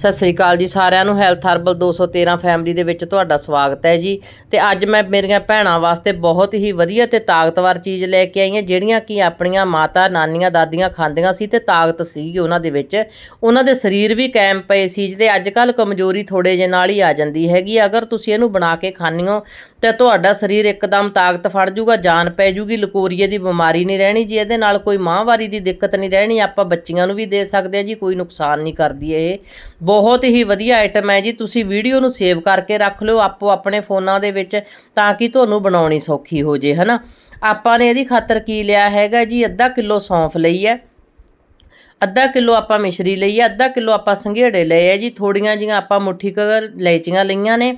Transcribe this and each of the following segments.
ਸਤਿ ਸ੍ਰੀ ਅਕਾਲ ਜੀ ਸਾਰਿਆਂ ਨੂੰ। ਹੈਲਥ ਹਰਬਲ 213 ਫੈਮਿਲੀ ਦੇ ਵਿੱਚ ਤੁਹਾਡਾ ਸਵਾਗਤ ਹੈ ਜੀ। ਤੇ ਅੱਜ ਮੈਂ ਮੇਰੀਆਂ ਭੈਣਾਂ ਵਾਸਤੇ ਬਹੁਤ ਹੀ ਵਧੀਆ ਤੇ ਤਾਕਤਵਰ ਚੀਜ਼ ਲੈ ਕੇ ਆਈ ਹਾਂ, ਜਿਹੜੀਆਂ ਕਿ ਆਪਣੀਆਂ ਮਾਤਾ, ਨਾਨੀਆਂ, ਦਾਦੀਆਂ ਖਾਂਦੀਆਂ ਸੀ ਤੇ ਤਾਕਤ ਸੀ ਉਹਨਾਂ ਦੇ ਵਿੱਚ। ਉਹਨਾਂ ਦੇ ਸਰੀਰ ਵੀ ਕਾਇਮ ਪਏ ਸੀ ਤੇ ਅੱਜ ਕੱਲ ਕਮਜ਼ੋਰੀ ਥੋੜੇ ਜਿਹੇ ਨਾਲ ਹੀ ਆ ਜਾਂਦੀ ਹੈਗੀ ਅਗਰ ਤੁਸੀਂ ਇਹਨੂੰ ਬਣਾ ਕੇ ਖਾਂਦੇ ਤੇ ਤੁਹਾਡਾ ਸਰੀਰ ਇੱਕਦਮ ਤਾਕਤ ਫੜ ਜੂਗਾ, ਜਾਨ ਪੈ ਜੂਗੀ, ਲਕੋਰੀਏ ਦੀ ਬਿਮਾਰੀ ਨਹੀਂ ਰਹਿਣੀ ਜੀ, ਇਹਦੇ ਨਾਲ ਕੋਈ ਮਾਹਵਾਰੀ ਦੀ ਦਿੱਕਤ ਨਹੀਂ ਰਹਿਣੀ, ਆਪਾਂ ਬੱਚੀਆਂ ਨੂੰ ਵੀ ਦੇ ਸਕਦੇ ਹਾਂ ਜੀ, ਕੋਈ ਨੁਕਸਾਨ ਨਹੀਂ ਕਰਦੀ ਇਹ। ਬਹੁਤ ਹੀ ਵਧੀਆ ਆਈਟਮ ਹੈ ਜੀ। ਤੁਸੀਂ ਵੀਡੀਓ ਨੂੰ ਸੇਵ ਕਰਕੇ ਰੱਖ ਲਿਓ ਆਪੋ ਆਪਣੇ ਫੋਨਾਂ ਦੇ ਵਿੱਚ ਤਾਂ ਕਿ ਤੁਹਾਨੂੰ ਬਣਾਉਣੀ ਸੌਖੀ ਹੋ ਜੇ, ਹਨਾ? ਆਪਾਂ ਨੇ ਇਹਦੀ ਖਾਤਰ ਕੀ ਲਿਆ ਹੈਗਾ ਜੀ? ਅੱਧਾ ਕਿਲੋ ਸੌਂਫ ਲਈ ਹੈ। ਅੱਧਾ ਕਿਲੋ ਆਪਾਂ ਮਿਸ਼ਰੀ ਲਈ ਹੈ। ਅੱਧਾ ਕਿਲੋ ਆਪਾਂ ਸੰਘੇੜੇ ਲਏ ਆ ਜੀ। ਥੋੜੀਆਂ ਜੀਆਂ ਆਪਾਂ ਮੁੱਠੀ ਕੁ ਲੈਚੀਆਂ ਲਈਆਂ ਨੇ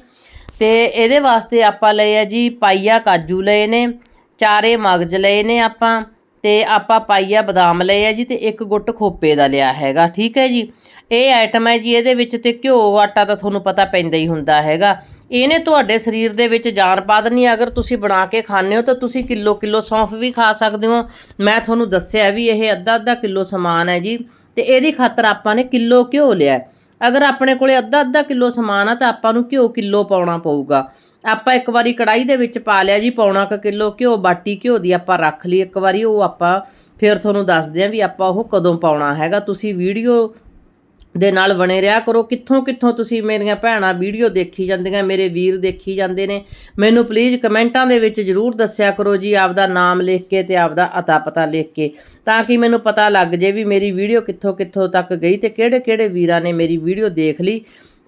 ਤੇ ਇਹਦੇ ਵਾਸਤੇ ਆਪਾਂ ਲਏ ਆ ਜੀ ਪਾਈਆ ਕਾਜੂ ਲਏ ਨੇ, ਚਾਰੇ ਮਗਜ਼ ਲਏ ਨੇ ਆਪਾਂ। ਤੇ ਆਪਾਂ ਪਾਈਆ ਬਦਾਮ ਲਏ ਆ ਜੀ ਤੇ ਇੱਕ ਗੁੱਟ ਖੋਪੇ ਦਾ ਲਿਆ ਹੈਗਾ, ਠੀਕ ਹੈ ਜੀ? ਇਹ ਆਈਟਮ ਹੈ ਜੀ ਇਹਦੇ ਵਿੱਚ ਤੇ ਘਿਓ, ਆਟਾ ਤਾਂ ਤੁਹਾਨੂੰ ਪਤਾ ਪੈਂਦਾ ਹੀ ਹੁੰਦਾ ਹੈਗਾ। ਇਹਨੇ ਤੁਹਾਡੇ ਸਰੀਰ ਦੇ ਵਿੱਚ ਜਾਨ ਪਾ ਦੇਣੀ ਅਗਰ ਤੁਸੀਂ ਬਣਾ ਕੇ ਖਾਂਦੇ ਹੋ ਤਾਂ ਤੁਸੀਂ ਕਿਲੋ ਕਿਲੋ ਸੌਂਫ ਵੀ ਖਾ ਸਕਦੇ ਹੋ। ਮੈਂ ਤੁਹਾਨੂੰ ਦੱਸਿਆ ਵੀ ਇਹ ਅੱਧਾ ਅੱਧਾ ਕਿਲੋ ਸਮਾਨ ਹੈ ਜੀ ਤੇ ਇਹਦੀ ਖਾਤਰ ਆਪਾਂ ਨੇ ਕਿਲੋ ਘਿਓ ਲਿਆ। ਅਗਰ ਆਪਣੇ ਕੋਲੇ ਅੱਧਾ ਅੱਧਾ ਕਿਲੋ ਸਮਾਨ ਆ ਤਾਂ ਆਪਾਂ ਨੂੰ ਘਿਓ ਕਿਲੋ ਪਾਉਣਾ ਪਊਗਾ। ਆਪਾਂ ਇੱਕ ਵਾਰੀ ਕੜਾਈ ਦੇ ਵਿੱਚ ਪਾ ਲਿਆ ਜੀ, ਪੌਣਾ ਕੁ ਕਿਲੋ ਘਿਓ, ਬਾਟੀ ਘਿਓ ਦੀ ਆਪਾਂ ਰੱਖ ਲਈ ਇੱਕ ਵਾਰੀ, ਉਹ ਆਪਾਂ ਫਿਰ ਤੁਹਾਨੂੰ ਦੱਸਦੇ ਆਂ ਵੀ ਆਪਾਂ ਉਹ ਕਦੋਂ ਪਾਉਣਾ ਹੈਗਾ। ਤੁਸੀਂ ਵੀਡੀਓ ਦੇ ਨਾਲ ਬਣੇ ਰਿਹਾ ਕਰੋ। ਕਿੱਥੋਂ ਕਿੱਥੋਂ ਤੁਸੀਂ ਮੇਰੀਆਂ ਭੈਣਾਂ ਵੀਡੀਓ ਦੇਖੀ ਜਾਂਦੀਆਂ, ਮੇਰੇ ਵੀਰ ਦੇਖੀ ਜਾਂਦੇ ਨੇ, ਮੈਨੂੰ ਪਲੀਜ਼ ਕਮੈਂਟਾਂ ਦੇ ਵਿੱਚ ਜਰੂਰ ਦੱਸਿਆ ਕਰੋ ਜੀ, ਆਪਦਾ ਨਾਮ ਲਿਖ ਕੇ ਤੇ ਆਪਦਾ ਅਤਾ ਪਤਾ ਲਿਖ ਕੇ, ਤਾਂ ਕਿ ਮੈਨੂੰ ਪਤਾ ਲੱਗ ਜੇ ਵੀ ਮੇਰੀ ਵੀਡੀਓ ਕਿੱਥੋਂ ਕਿੱਥੋਂ ਤੱਕ ਗਈ ਤੇ ਕਿਹੜੇ ਕਿਹੜੇ ਵੀਰਾਂ ਨੇ ਮੇਰੀ ਵੀਡੀਓ ਦੇਖ ਲਈ।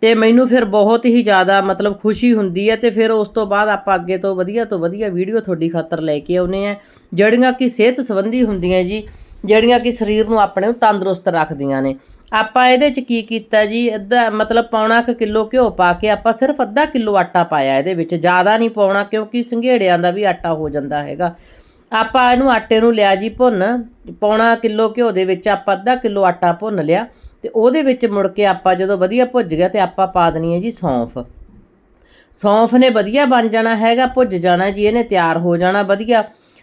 ਤੇ ਮੈਨੂੰ ਫਿਰ ਬਹੁਤ ਹੀ ਜ਼ਿਆਦਾ ਮਤਲਬ ਖੁਸ਼ੀ ਹੁੰਦੀ ਹੈ ਤੇ ਫਿਰ ਉਸ ਤੋਂ ਬਾਅਦ ਆਪਾਂ ਅੱਗੇ ਤੋਂ ਵਧੀਆ ਤੋਂ ਵਧੀਆ ਵੀਡੀਓ ਤੁਹਾਡੀ ਖਾਤਰ ਲੈ ਕੇ ਆਉਨੇ ਆ ਜਿਹੜੀਆਂ ਕਿ ਸਿਹਤ ਸੰਬੰਧੀ ਹੁੰਦੀਆਂ ਜੀ, ਜਿਹੜੀਆਂ ਕਿ ਸਰੀਰ ਨੂੰ ਆਪਣੇ ਨੂੰ ਤੰਦਰੁਸਤ ਰੱਖਦੀਆਂ ਨੇ। ਆਪਾਂ ਇਹਦੇ ਚ ਕੀ ਕੀਤਾ ਜੀ, ਅੱਧਾ ਮਤਲਬ ਪੌਣਾ ਕੁ ਕਿਲੋ ਘਿਓ ਪਾ ਕੇ ਆਪਾਂ ਸਿਰਫ ਅੱਧਾ ਕਿਲੋ ਆਟਾ ਪਾਇਆ ਇਹਦੇ ਵਿੱਚ। ਜ਼ਿਆਦਾ ਨਹੀਂ ਪਾਉਣਾ ਕਿਉਂਕਿ ਸੰਘੇੜਿਆਂ ਦਾ ਵੀ ਆਟਾ ਹੋ ਜਾਂਦਾ ਹੈਗਾ। ਆਪਾਂ ਇਹਨੂੰ ਆਟੇ ਨੂੰ ਲਿਆ ਜੀ ਭੁੰਨ। ਪੌਣਾ ਕਿਲੋ ਘਿਓ ਦੇ ਵਿੱਚ ਆਪਾਂ ਅੱਧਾ ਕਿਲੋ ਆਟਾ ਭੁੰਨ ਲਿਆ। ਤੇ ਉਹਦੇ ਵਿੱਚ ਮੁੜ ਕੇ ਆਪਾਂ ਜਦੋਂ ਵਧੀਆ ਭੁੱਜ ਗਿਆ ਤੇ ਆਪਾਂ ਪਾ ਦੇਣੀ ਹੈ ਜੀ ਸੌਂਫ। ਸੌਂਫ ਨੇ ਵਧੀਆ ਬਣ ਜਾਣਾ, ਹੈਗਾ ਭੁੱਜ ਜਾਣਾ ਜੀ, ਇਹਨੇ ਤਿਆਰ ਹੋ ਜਾਣਾ ਵਧੀਆ।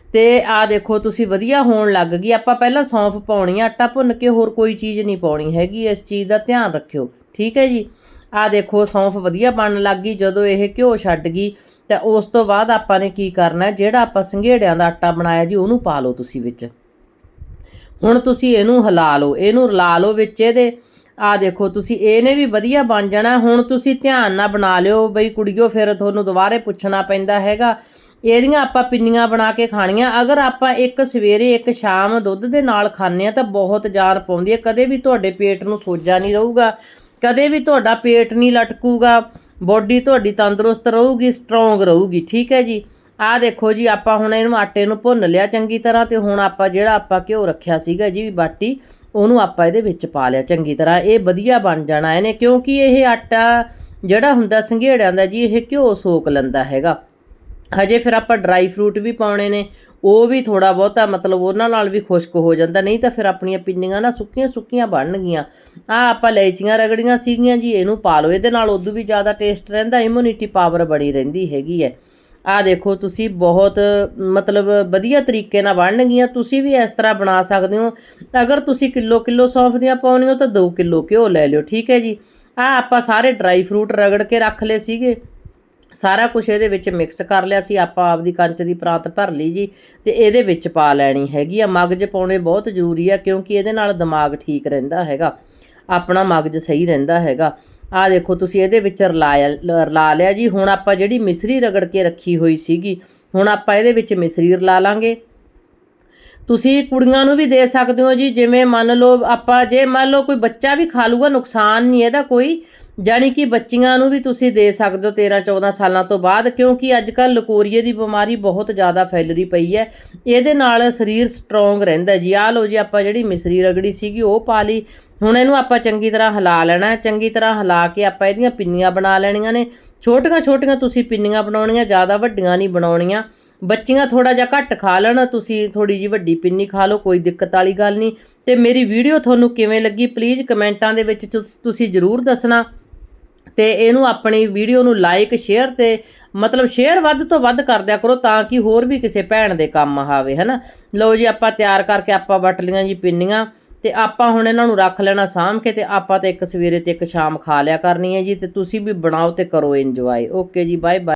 ਤੇ ਆ ਦੇਖੋ ਤੁਸੀਂ ਵਧੀਆ ਹੋਣ ਲੱਗ ਗਈ, ਆਪਾਂ ਪਹਿਲਾਂ ਸੌਂਫ ਪਾਉਣੀ ਆ, ਆਟਾ ਭੁੰਨ ਕੇ ਹੋਰ ਕੋਈ ਚੀਜ਼ ਨਹੀਂ ਪਾਉਣੀ ਹੈਗੀ, ਇਸ ਚੀਜ਼ ਦਾ ਧਿਆਨ ਰੱਖਿਓ, ਠੀਕ ਹੈ ਜੀ? ਆ ਦੇਖੋ ਸੌਂਫ ਵਧੀਆ ਬਣਨ ਲੱਗ ਗਈ, ਜਦੋਂ ਇਹ ਘਿਓ ਛੱਡ ਗਈ, ਤਾਂ ਉਸ ਤੋਂ ਬਾਅਦ ਆਪਾਂ ਨੇ ਕੀ ਕਰਨਾ, ਜਿਹੜਾ ਆਪਾਂ ਸੰਘੇੜਿਆਂ ਦਾ ਆਟਾ ਬਣਾਇਆ ਜੀ, ਉਹਨੂੰ ਪਾ ਲਓ ਤੁਸੀਂ ਵਿੱਚ। ਹੁਣ ਤੁਸੀਂ ਇਹਨੂੰ ਹਿਲਾ ਲਓ, ਇਹਨੂੰ ਰਲਾ ਲਓ ਵਿੱਚ ਇਹਦੇ। ਆ ਦੇਖੋ, ਤੁਸੀਂ ਇਹਨੇ ਵੀ ਵਧੀਆ ਬਣ ਜਾਣਾ, ਹੁਣ ਤੁਸੀਂ ਧਿਆਨ ਨਾਲ ਬਣਾ ਲਿਓ ਬਈ ਕੁੜੀਓ, ਫਿਰ ਤੁਹਾਨੂੰ ਦੁਬਾਰੇ ਪੁੱਛਣਾ ਪੈਂਦਾ ਹੈਗਾ। ਇਹਦੀਆਂ ਆਪਾਂ ਪਿੰਨੀਆਂ ਬਣਾ ਕੇ ਖਾਣੀਆਂ, ਅਗਰ ਆਪਾਂ ਇੱਕ ਸਵੇਰੇ, ਇੱਕ ਸ਼ਾਮ ਦੁੱਧ ਦੇ ਨਾਲ ਖਾਂਦੇ ਆ ਤਾਂ ਬਹੁਤ ਜਾਨ ਪਾਉਂਦੀ ਹੈ, ਕਦੇ ਵੀ ਤੁਹਾਡੇ ਪੇਟ ਨੂੰ ਸੋਜਾ ਨਹੀਂ ਰਹੂਗਾ, ਕਦੇ ਵੀ ਤੁਹਾਡਾ ਪੇਟ ਨਹੀਂ ਲਟਕੂਗਾ, ਬੋਡੀ ਤੁਹਾਡੀ ਤੰਦਰੁਸਤ ਰਹੂਗੀ, ਸਟਰੋਂਗ ਰਹੂਗੀ, ਠੀਕ ਹੈ ਜੀ। ਆਹ ਦੇਖੋ ਜੀ, ਆਪਾਂ ਹੁਣ ਇਹਨੂੰ ਆਟੇ ਨੂੰ ਭੁੰਨ ਲਿਆ ਚੰਗੀ ਤਰ੍ਹਾਂ ਤੇ ਹੁਣ ਆਪਾਂ ਜਿਹੜਾ ਆਪਾਂ ਘਿਓ ਰੱਖਿਆ ਸੀਗਾ ਜੀ ਬਾਟੀ, ਉਹਨੂੰ ਆਪਾਂ ਇਹਦੇ ਵਿੱਚ ਪਾ ਲਿਆ ਚੰਗੀ ਤਰ੍ਹਾਂ। ਇਹ ਵਧੀਆ ਬਣ ਜਾਣਾ ਇਹਨੇ, ਕਿਉਂਕਿ ਇਹ ਆਟਾ ਜਿਹੜਾ ਹੁੰਦਾ ਸੰਘੇੜਿਆਂ ਦਾ ਜੀ, ਇਹ ਘਿਓ ਸੋਕ ਲੈਂਦਾ ਹੈਗਾ। ਹਜੇ ਫਿਰ ਆਪਾਂ ਡਰਾਈ ਫਰੂਟ ਵੀ ਪਾਉਣੇ ਨੇ, ਉਹ ਵੀ ਥੋੜਾ ਬਹੁਤਾ ਮਤਲਬ ਉਹਨਾਂ ਨਾਲ ਵੀ ਖੁਸ਼ਕ ਹੋ ਜਾਂਦਾ, ਨਹੀਂ ਤਾਂ ਫਿਰ ਆਪਣੀਆਂ ਪਿੰਨੀਆਂ ਨਾ ਸੁੱਕੀਆਂ ਸੁੱਕੀਆਂ ਬਣਨਗੀਆਂ। ਆ ਆਪਾਂ ਲੈਚੀਆਂ ਰਗੜੀਆਂ ਸੀਗੀਆਂ ਜੀ, ਇਹਨੂੰ ਪਾ ਲਓ, ਇਹਦੇ ਨਾਲ ਉਦੋਂ ਵੀ ਜ਼ਿਆਦਾ ਟੇਸਟ ਰਹਿੰਦਾ ਇਮਿਊਨਿਟੀ ਪਾਵਰ ਬਣੀ ਰਹਿੰਦੀ ਹੈਗੀ ਹੈ। ਆ ਦੇਖੋ, ਤੁਸੀਂ ਬਹੁਤ, ਮਤਲਬ ਵਧੀਆ ਤਰੀਕੇ ਨਾਲ ਬਣਨਗੀਆਂ ਤੁਸੀਂ ਵੀ ਇਸ ਤਰ੍ਹਾਂ ਬਣਾ ਸਕਦੇ ਹੋ। ਅਗਰ ਤੁਸੀਂ ਕਿਲੋ ਕਿਲੋ ਸੌਂਫ ਦੀਆਂ ਪਾਉਣੀਆਂ, ਤਾਂ 2 ਕਿਲੋ ਘਿਓ ਲੈ ਲਿਓ, ਠੀਕ ਹੈ ਜੀ। ਆ ਆਪਾਂ ਸਾਰੇ ਡਰਾਈ ਫਰੂਟ ਰਗੜ ਕੇ ਰੱਖ ਲਏ ਸੀਗੇ। ਸਾਰਾ ਕੁਝ ਇਹਦੇ ਵਿੱਚ ਮਿਕਸ ਕਰ ਲਿਆ ਸੀ। ਆਪਾਂ ਆਪਦੀ ਕੰਚ ਦੀ ਪਰਾਤ ਭਰ ਲਈ ਜੀ, ਤੇ ਇਹਦੇ ਵਿੱਚ ਪਾ ਲੈਣੀ ਹੈਗੀ ਆ। ਮਗਜ ਪਾਉਣੇ ਬਹੁਤ ਜ਼ਰੂਰੀ ਆ, ਕਿਉਂਕਿ ਇਹਦੇ ਨਾਲ ਦਿਮਾਗ ਠੀਕ ਰਹਿੰਦਾ ਹੈਗਾ। ਆਪਣਾ ਮਗਜ ਸਹੀ ਰਹਿੰਦਾ ਹੈਗਾ। ਆ ਦੇਖੋ, ਤੁਸੀਂ ਇਹਦੇ ਵਿੱਚ ਰਲਾਇਆ ਰਲਾ ਲਿਆ ਜੀ। ਹੁਣ ਆਪਾਂ ਜਿਹੜੀ ਮਿਸਰੀ ਰਗੜ ਕੇ ਰੱਖੀ ਹੋਈ ਸੀਗੀ, ਹੁਣ ਆਪਾਂ ਇਹਦੇ ਵਿੱਚ ਮਿਸਰੀ ਰਲਾ ਲਾਂਗੇ। ਤੁਸੀਂ ਕੁੜੀਆਂ ਨੂੰ ਵੀ ਦੇ ਸਕਦੇ ਹੋ ਜੀ। ਜਿਵੇਂ ਮੰਨ ਲਓ, ਆਪਾਂ ਜੇ ਮੰਨ ਲਓ ਕੋਈ ਬੱਚਾ ਵੀ ਖਾ ਲੂਗਾ, ਨੁਕਸਾਨ ਨਹੀਂ ਇਹਦਾ ਕੋਈ। ਜਾਣੀ ਕਿ ਬੱਚੀਆਂ ਨੂੰ ਵੀ ਤੁਸੀਂ ਦੇ ਸਕਦੇ ਹੋ 13 14 ਸਾਲਾਂ ਤੋਂ ਬਾਅਦ, ਕਿਉਂਕਿ ਅੱਜ ਕੱਲ ਲਕੋਰੀਏ ਦੀ ਬਿਮਾਰੀ ਬਹੁਤ ਜ਼ਿਆਦਾ ਫੈਲ ਰਹੀ ਪਈ ਹੈ। ਇਹਦੇ ਨਾਲ ਸਰੀਰ ਸਟਰੋਂਗ ਰਹਿੰਦਾ ਜੀ। ਆਹ ਲਓ ਜੀ, ਆਪਾਂ ਜਿਹੜੀ ਮਿਸਰੀ ਰਗੜੀ ਸੀਗੀ, ਉਹ ਪਾ ਲਈ। ਹੁਣ ਇਹਨੂੰ ਆਪਾਂ ਚੰਗੀ ਤਰ੍ਹਾਂ ਹਿਲਾ ਲੈਣਾ ਚੰਗੀ ਤਰ੍ਹਾਂ ਹਿਲਾ ਕੇ ਆਪਾਂ ਇਹਦੀਆਂ ਪਿੰਨੀਆਂ ਬਣਾ ਲੈਣੀਆਂ ਨੇ। ਛੋਟੀਆਂ ਛੋਟੀਆਂ ਤੁਸੀਂ ਪਿੰਨੀਆਂ ਬਣਾਉਣੀਆਂ, ਜ਼ਿਆਦਾ ਵੱਡੀਆਂ ਨਹੀਂ ਬਣਾਉਣੀਆਂ। ਬੱਚੀਆਂ ਥੋੜਾ ਜਿਹਾ ਘੱਟ ਖਾ ਲੈਣ, ਤੁਸੀਂ ਥੋੜੀ ਜੀ ਵੱਡੀ ਪਿੰਨੀ ਖਾ ਲਓ, ਕੋਈ ਦਿੱਕਤ ਵਾਲੀ ਗੱਲ ਨਹੀਂ। ਤੇ ਮੇਰੀ ਵੀਡੀਓ ਤੁਹਾਨੂੰ ਕਿਵੇਂ ਲੱਗੀ ਪਲੀਜ਼ ਕਮੈਂਟਾਂ ਦੇ ਵਿੱਚ ਤੁਸੀਂ ਜ਼ਰੂਰ ਦੱਸਣਾ। ਤੇ ਇਹਨੂੰ ਆਪਣੀ ਵੀਡੀਓ ਨੂੰ ਲਾਈਕ ਸ਼ੇਅਰ ਤੇ ਮਤਲਬ ਸ਼ੇਅਰ ਵੱਧ ਤੋਂ ਵੱਧ ਕਰ ਦਿਆ ਕਰੋ ਤਾਂ ਕਿ ਹੋਰ ਵੀ ਕਿਸੇ ਭੈਣ ਦੇ ਕੰਮ ਆਵੇ, ਹਨਾ? ਲਓ ਜੀ, ਆਪਾਂ ਤਿਆਰ ਕਰਕੇ ਆਪਾਂ ਵਟ ਲੀਆਂ ਜੀ ਪਿੰਨੀਆਂ ਤੇ ਆਪਾਂ ਹੁਣ ਇਹਨਾਂ ਨੂੰ ਰੱਖ ਲੈਣਾ ਸਾਂਭ ਕੇ ਤੇ ਆਪਾਂ ਤੇ ਇੱਕ ਸਵੇਰੇ ਤੇ ਇੱਕ ਸ਼ਾਮ ਖਾ ਲਿਆ ਕਰਨੀ ਹੈ ਜੀ ਤੇ ਤੁਸੀਂ ਵੀ ਬਣਾਓ ਤੇ ਕਰੋ enjoy okay ji bye bye